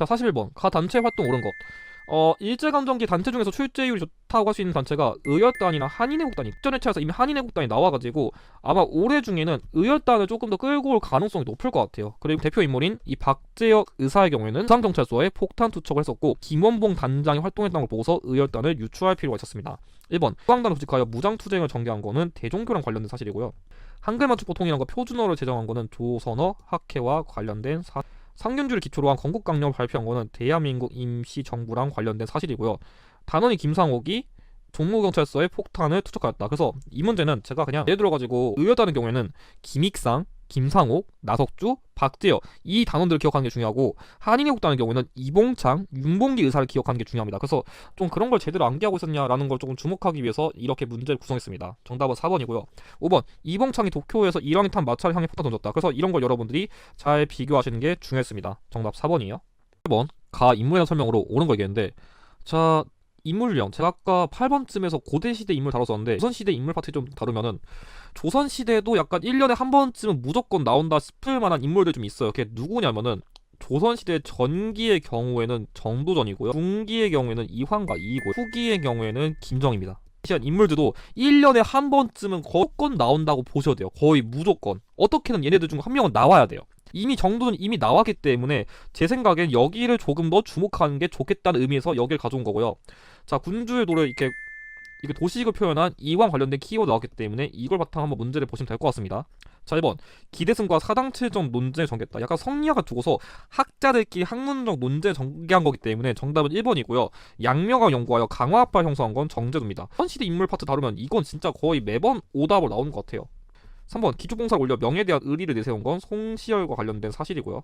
자 41번 가 단체 활동 옳은 것 어, 일제감정기 단체 중에서 출제율이 좋다고 할 수 있는 단체가 의열단이나 한인애국단이 전에 차에서 이미 한인애국단이 나와가지고 아마 올해 중에는 의열단을 조금 더 끌고 올 가능성이 높을 것 같아요. 그리고 대표 인물인 이 박재혁 의사의 경우에는 부산경찰서에 폭탄 투척을 했었고 김원봉 단장이 활동했던 걸 보고서 의열단을 유추할 필요가 있었습니다. 1번 수강단을 조직하여 무장투쟁을 전개한 거는 대종교랑 관련된 사실이고요. 한글 맞춤 보통이란과 표준어를 제정한 거는 조선어 학회와 관련된 사 상균주를 기초로 한 건국강령을 발표한 거는 대한민국 임시정부랑 관련된 사실이고요. 단원이 김상옥이 종로경찰서에 폭탄을 투척하였다. 그래서 이 문제는 제가 그냥 예를 들어가지고 의외다는 경우에는 김익상, 김상옥, 나석주, 박재혁 이 단원들을 기억하는 게 중요하고 한인애국단의 경우에는 이봉창, 윤봉기 의사를 기억하는 게 중요합니다. 그래서 좀 그런 걸 제대로 암기하고 있었냐라는 걸 조금 주목하기 위해서 이렇게 문제를 구성했습니다. 정답은 4번이고요. 5번 이봉창이 도쿄에서 일왕이 탄 마차를 향해 폭탄 던졌다. 그래서 이런 걸 여러분들이 잘 비교하시는 게 중요했습니다. 정답 4번이에요. 1번 가 대한 설명으로 옳은 거 얘기했는데 자 인물령 제가 아까 8번쯤에서 고대시대 인물 다뤘었는데 조선시대 인물 파트 좀 다루면은 조선시대도 약간 1년에 한 번쯤은 무조건 나온다 싶을 만한 인물들 좀 있어요. 그게 누구냐면은 조선시대 전기의 경우에는 정도전이고요. 중기의 경우에는 이황과 이이고 후기의 경우에는 김정입니다. 시한 인물들도 1년에 한 번쯤은 무조건 나온다고 보셔도 돼요. 거의 무조건. 어떻게든 얘네들 중 한 명은 나와야 돼요 이미 정도는 이미 나왔기 때문에 제 생각엔 여기를 조금 더 주목하는 게 좋겠다는 의미에서 여기를 가져온 거고요. 자 군주의 노래 이렇게 이게 도식을 표현한 이와 관련된 키워드 나왔기 때문에 이걸 바탕 한번 문제를 보시면 될 것 같습니다. 자 1번 기대승과 사당칠점 논쟁을 전개했다. 약간 성리학을 두고서 학자들끼리 학문적 논쟁을 전개한 거기 때문에 정답은 1번이고요. 양명학 연구하여 강화합발 형성한 건 정제도입니다. 현시대 인물 파트 다루면 이건 진짜 거의 매번 오답으로 나오는 것 같아요. 3번 기초봉사를 올려 명예에 대한 의리를 내세운 건 송시열과 관련된 사실이고요.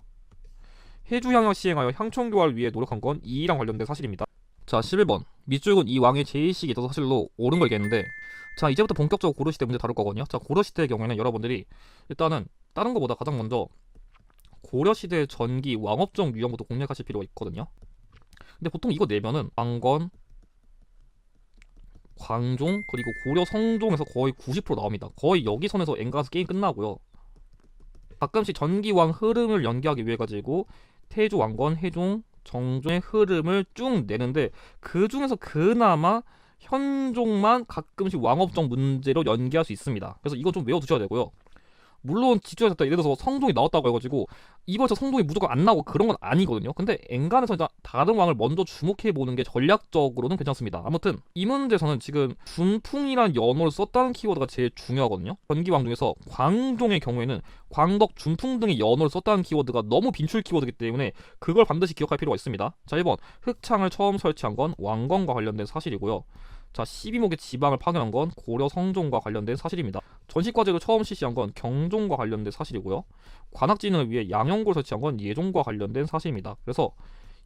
해주향을 시행하여 향촌교화를 위해 노력한 건 이이랑 관련된 사실입니다. 자 11번 밑줄근 이 왕의 제의식이 있어서 사실로 옳은 걸 얘기했는데 자 이제부터 본격적으로 고려시대 문제 다룰 거거든요. 자 고려시대의 경우에는 여러분들이 일단은 다른 것보다 가장 먼저 고려시대 전기 왕업종 유형부터 공략하실 필요가 있거든요. 근데 보통 이거 내면은 왕건 광종 그리고 고려 성종에서 거의 90% 나옵니다. 거의 여기 선에서 엔가스 게임 끝나고요. 가끔씩 전기왕 흐름을 연기하기 위해 가지고 태조 왕건 해종 정종의 흐름을 쭉 내는데 그 중에서 그나마 현종만 가끔씩 왕업종 문제로 연기할 수 있습니다. 그래서 이거 좀 외워두셔야 되고요. 물론 지주에 예를 들어서 성종이 나왔다고 해가지고 이번에 성종이 무조건 안 나오고 그런 건 아니거든요. 근데 엔간에서 일단 다른 왕을 먼저 주목해 보는 게 전략적으로는 괜찮습니다. 아무튼 이 문제에서는 지금 준풍이란 연어를 썼다는 키워드가 제일 중요하거든요. 전기왕 중에서 광종의 경우에는 광덕, 준풍 등의 연어를 썼다는 키워드가 너무 빈출 키워드이기 때문에 그걸 반드시 기억할 필요가 있습니다. 자 1번 흑창을 처음 설치한 건 왕건과 관련된 사실이고요. 자 12목의 지방을 파견한 건 고려 성종과 관련된 사실입니다. 전시과제를 처음 실시한 건 경종과 관련된 사실이고요. 관악진을 위해 양형고를 설치한 건 예종과 관련된 사실입니다. 그래서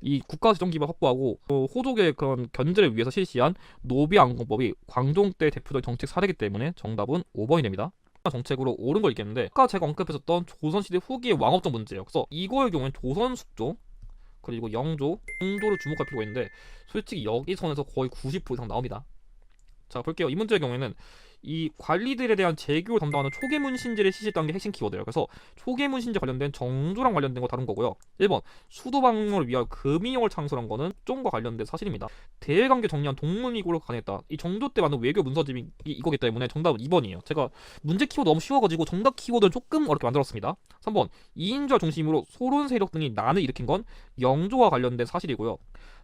이 국가 재정 기반 확보하고 어, 호족의 그런 견제를 위해서 실시한 노비안공법이 광종 때 대표적 정책 사례이기 때문에 정답은 5번이 됩니다. 정책으로 옳은 걸 있겠는데 아까 제가 언급했었던 조선시대 후기의 왕업종 문제예요. 그래서 이거의 경우엔 조선 숙조 그리고 영조, 홍조를 주목할 필요가 있는데 솔직히 여기 선에서 거의 90% 이상 나옵니다. 자 볼게요. 이 문제의 경우에는 이 관리들에 대한 재교를 담당하는 초계문 신제를 실시했다는 게 핵심 키워드예요. 그래서 초계문 신제 관련된 정조랑 관련된 거 다룬 거고요. 1번 수도 방문을 위하여 금이용을 창설한 거는 쫑과 관련된 사실입니다. 대외관계 정리한 동문이고를 가능했다. 이 정조 때 만든 외교 문서집이 이거기 때문에 정답은 2번이에요. 제가 문제 키워드 너무 쉬워가지고 정답 키워드를 조금 어렵게 만들었습니다. 3번 이인자 중심으로 소론 세력 등이 난을 일으킨 건 영조와 관련된 사실이고요.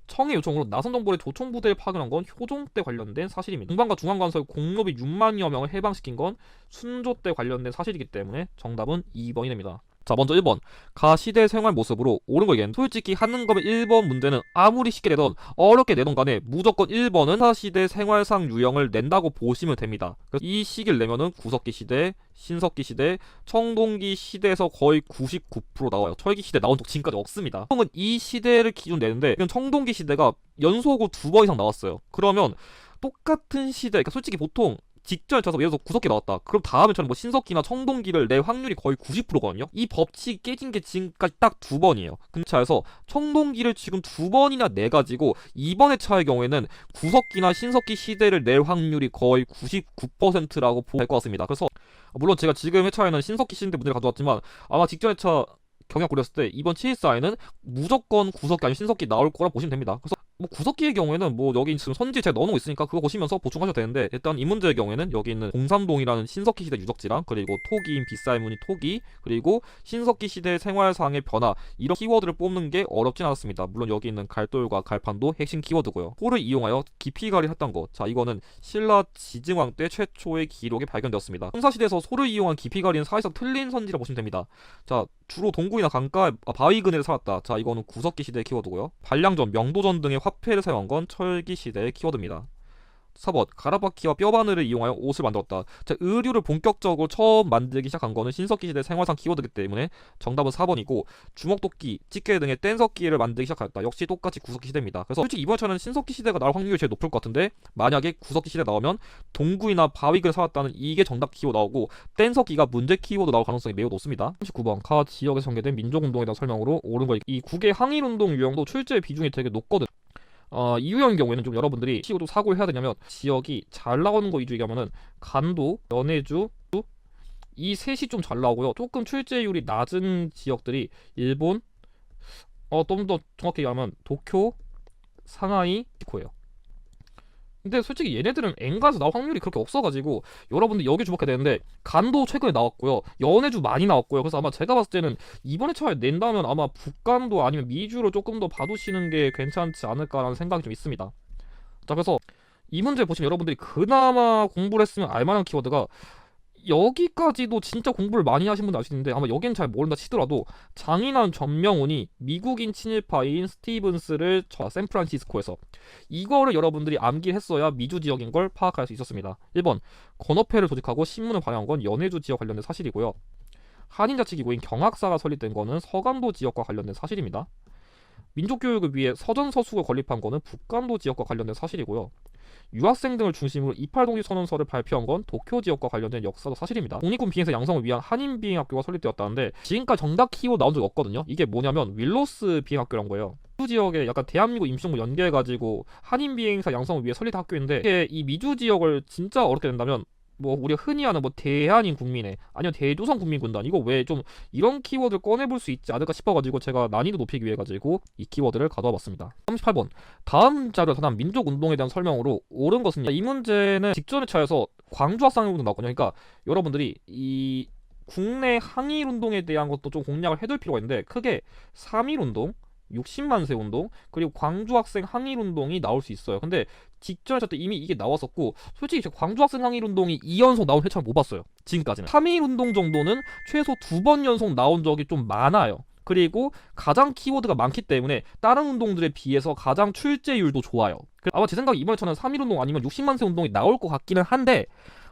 청의 요청으로 나선 정벌의 조총 부대를 파견한 건 효종 때 관련된 사실입니다. 중반과 중앙관서의 공로비 6만여 명을 해방시킨 건 순조 때 관련된 사실이기 때문에 정답은 2번이 됩니다. 자 먼저 1번. 가 시대 생활 모습으로 옳은 거얘기는 솔직히 하는 거면 1번 문제는 아무리 쉽게 내던 어렵게 내던 간에 무조건 1번은 사시대 생활상 유형을 낸다고 보시면 됩니다. 그래서 이 시기를 내면은 구석기 시대 신석기 시대 청동기 시대에서 거의 99% 나와요. 철기 시대 나온 적 지금까지 없습니다. 보통은 이 시대를 기준 내는데 지금 청동기 시대가 연속으로 두 번 이상 나왔어요. 그러면 똑같은 시대 그러니까 솔직히 보통 직전에 쳐서 예를 들어서 구석기 나왔다. 그럼 다음에 저는 뭐 신석기나 청동기를 낼 확률이 거의 90%거든요. 이 법칙이 깨진 게 지금까지 딱 두 번이에요. 근처에서 청동기를 지금 두 번이나 내 가지고 이번 회차의 경우에는 구석기나 신석기 시대를 낼 확률이 거의 99%라고 보면 될 것 같습니다. 그래서 물론 제가 지금 회차에는 신석기 시대 문제를 가져왔지만 아마 직전 회차 경향 고렸을 때 이번 714에는 무조건 구석기 아니면 신석기 나올 거라 보시면 됩니다. 그래서 뭐 구석기의 경우에는 뭐 여기 지금 선지 제가 넣어놓고 있으니까 그거 보시면서 보충하셔도 되는데 일단 이 문제의 경우에는 여기 있는 공삼동이라는 신석기 시대 유적지랑 그리고 토기인 빗살무늬 토기 그리고 신석기 시대 생활상의 변화 이런 키워드를 뽑는 게 어렵진 않았습니다. 물론 여기 있는 갈돌과 갈판도 핵심 키워드고요. 포를 이용하여 깊이가리를 했던 것. 자 이거는 신라 지증왕 때 최초의 기록에 발견되었습니다. 홍사시대에서 소를 이용한 깊이가리는 사실상 틀린 선지라 보시면 됩니다. 자 주로 동굴이나 강가, 아, 바위 근해를 살았다. 자 이거는 구석기 시대의 키워드고요. 반량전, 명도전 등의 화폐를 사용한 건 철기 시대의 키워드입니다. 4번 가라바키와 뼈바늘을 이용하여 옷을 만들었다. 자, 의류를 본격적으로 처음 만들기 시작한 거는 신석기 시대 생활상 키워드이기 때문에 정답은 4번이고 주먹도끼, 찌개 등의 뗀석기를 만들기 시작했다. 역시 똑같이 구석기 시대입니다. 그래서 솔직히 이번처럼 신석기 시대가 나올 확률이 제일 높을 것 같은데 만약에 구석기 시대 나오면 동구이나 바위근을 살았다는 이게 정답 키워드 나오고 뗀석기가 문제 키워드 나올 가능성이 매우 높습니다. 39번 카 지역에서 전개된 민족운동에 대한 설명으로 옳은 거. 이 국의 항일운동 유형도 출제 비중이 되게 높거든. 어, 이유형의 경우에는 좀 여러분들이 시고도 사고를 해야 되냐면 지역이 잘 나오는 거 위주 얘기하면은 간도, 연해주 이 셋이 좀 잘 나오고요. 조금 출제율이 낮은 지역들이 일본 어 좀 더 정확히 얘기하면 도쿄, 상하이, 시코예요. 근데 솔직히 얘네들은 엔가에서 나올 확률이 그렇게 없어가지고 여러분들 여기 주목해야 되는데 간도 최근에 나왔고요. 연해주 많이 나왔고요. 그래서 아마 제가 봤을 때는 이번에 차에 낸다면 아마 북간도 아니면 미주로 조금 더 봐두시는 게 괜찮지 않을까라는 생각이 좀 있습니다. 자 그래서 이 문제 보시면 여러분들이 그나마 공부를 했으면 알만한 키워드가 여기까지도 진짜 공부를 많이 하신 분들 아시는데 아마 여긴 잘 모른다 치더라도 장인한 전명훈이 미국인 친일파인 스티븐스를 저 샌프란시스코에서 이거를 여러분들이 암기했어야 미주 지역인 걸 파악할 수 있었습니다. 1번 건어회를 조직하고 신문을 발행한 건 연해주 지역 관련된 사실이고요. 한인자치기구인 경학사가 설립된 거는 서간도 지역과 관련된 사실입니다. 민족교육을 위해 서전서숙을 건립한 거는 북간도 지역과 관련된 사실이고요. 유학생 등을 중심으로 이팔 독립 선언서를 발표한 건 도쿄 지역과 관련된 역사도 사실입니다. 독립군 비행사 양성을 위한 한인 비행학교가 설립되었다는데 지금까지 정답 키워 나온 적이 없거든요. 이게 뭐냐면 윌로스 비행학교란 거예요. 미주 지역에 약간 대한민국 임시정부 연계해가지고 한인 비행사 양성을 위해 설립한 학교인데 이게 이 미주 지역을 진짜 어렵게 된다면 뭐 우리가 흔히 아는 뭐 대한인 국민회 아니면 대조선 국민군단 이거 왜 좀 이런 키워드를 꺼내볼 수 있지 않을까 싶어가지고 제가 난이도 높이기 위해 가지고 이 키워드를 가져와 봤습니다. 38번. 다음 자료에 나타난 민족운동에 대한 설명으로 옳은 것은 이 문제는 직전의 차에서 광주학상운동 나왔거든요. 그러니까 여러분들이 이 국내 항일운동에 대한 것도 좀 공략을 해둘 필요가 있는데 크게 3.1운동 60만 세 운동 그리고 광주 학생 항일 운동이 나올 수 있어요. 근데 직전에 때 이미 이게 나왔었고 솔직히 제가 광주 학생 항일 운동이 2연속 나온 회차를 못 봤어요. 지금까지는 3일 운동 정도는 최소 두 번 연속 나온 적이 좀 많아요. 그리고 가장 키워드가 많기 때문에 다른 운동들에 비해서 가장 출제율도 좋아요. 아마 제 생각에 이번에 저는 3일 운동 아니면 60만 세 운동이 나올 것 같기는 한데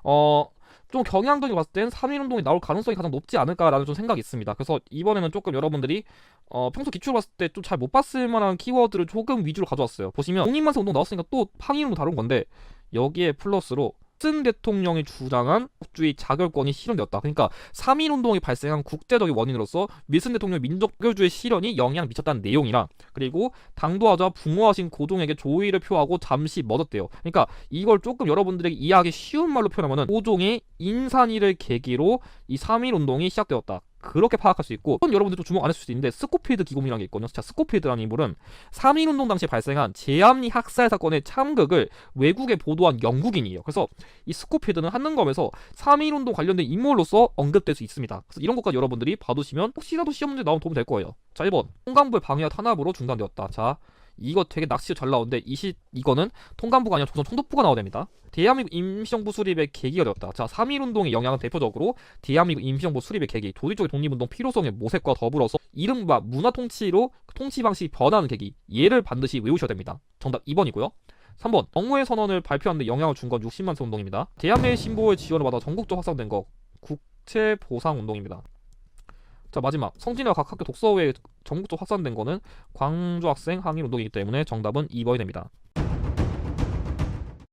어. 좀 경향적으로 봤을 땐 3일 운동이 나올 가능성이 가장 높지 않을까라는 좀 생각이 있습니다. 그래서 이번에는 조금 여러분들이 어, 평소 기출을 봤을 때 좀 잘 못 봤을 만한 키워드를 조금 위주로 가져왔어요. 보시면 독립만세 운동 나왔으니까 또 항일 운동 다룬 건데 여기에 플러스로 슨 대통령이 주장한 민족주의 자결권이 실현되었다. 그러니까 3.1 운동이 발생한 국제적인 원인으로서 윌슨 대통령의 민족주의 실현이 영향을 미쳤다는 내용이랑 그리고 당도하자 붕어하신 고종에게 조의를 표하고 잠시 멎었대요. 그러니까 이걸 조금 여러분들에게 이해하기 쉬운 말로 표현하면은 고종의 인산일을 계기로 이 3.1 운동이 시작되었다. 그렇게 파악할 수 있고 또 여러분들도 주목 안 했을 수도 있는데 스코필드 기금이라는 게 있거든요. 자, 스코필드라는 인물은 3.1 운동 당시에 발생한 제암리 학살 사건의 참극을 외국에 보도한 영국인이에요. 그래서 이 스코필드는 한능검에서 3.1 운동 관련된 인물로서 언급될 수 있습니다. 그래서 이런 것까지 여러분들이 봐두시면 혹시라도 시험 문제 나오면 도움이 될 거예요. 자, 1번 통감부의 방해와 탄압으로 중단되었다. 자, 이거 되게 낚시도 잘 나오는데 이시 이거는 통감부가 아니라 조선 총독부가 나와야 됩니다. 대한민국 임시정부 수립의 계기가 되었다. 자, 3.1 운동의 영향은 대표적으로 대한민국 임시정부 수립의 계기, 적인 독립운동 필요성의 모색과 더불어서 이른바 문화 통치로 통치 방식이 변하는 계기. 얘를 반드시 외우셔야 됩니다. 정답 2번이고요. 3번 정무의 선언을 발표하는데 영향을 준 건 60만 세 운동입니다. 대한민국 신보의 지원을 받아 전국적 확산된 거 국채 보상 운동입니다. 자 마지막 성진이와 각 학교 독서회에 전국적 확산된 거는 광주 학생 항일 운동이기 때문에 정답은 2번이 됩니다.